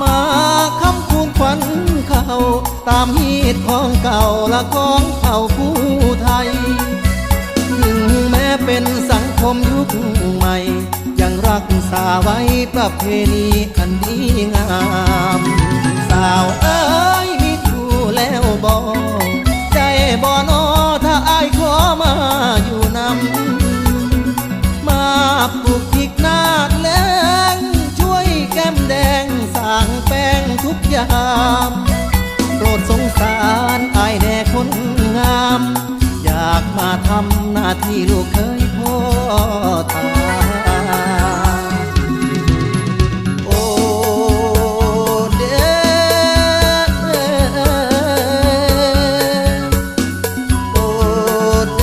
มาคำคูณควันเขาตามฮีตของเก่าและของเผ่าผู้ไทย ถึงแม้เป็นสังคมยุคใหม่ ยังรักษาไว้ประเพณีอันดีงาม สาวเอ้ยมีคู่แล้วบอกใจบ่นอถ้าอายขอมาอยู่นำมาปลุก ยาม โปรดสงสารอายแน่คนงาม อยากมาทำหน้าที่ลูกเคยพ่อตาโอเดโอเด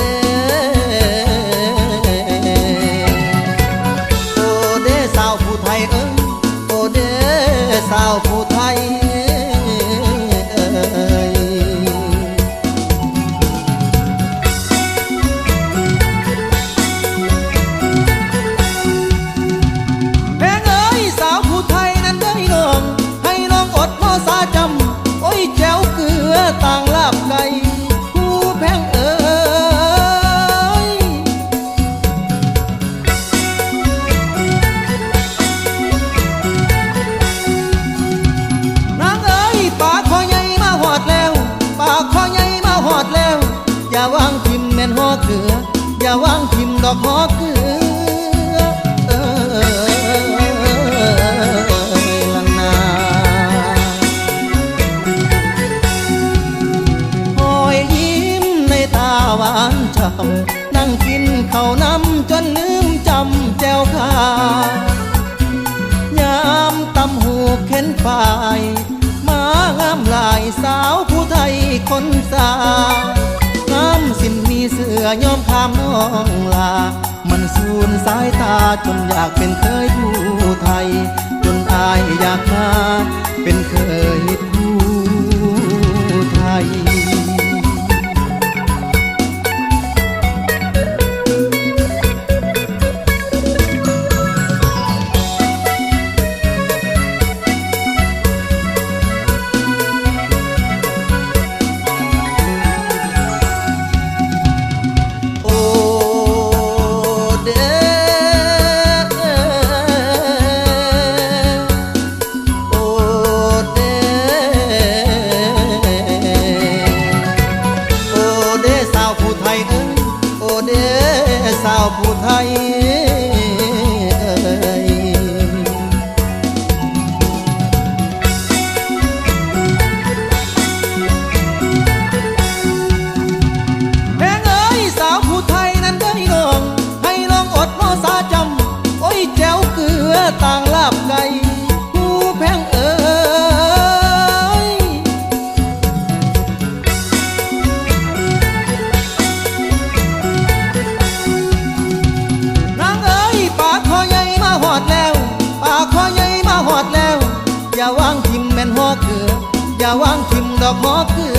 โอเดสาวผู้ไทยเอ้ย หวานช่ำนั่งกินข้าวน้ำจนลืมจำแจวขายามตำหูเข็นฝ่ายมางามหลายสาวผู้ไทยคนสางามสินมีเสือยอมคามน้องลา มันสูนสายตาจนอยากเป็นเคยผู้ไทย จนอายอยากมาาวผู้ไทย อดแล้วอย่าวางทิมแม่นหอกหมอกคื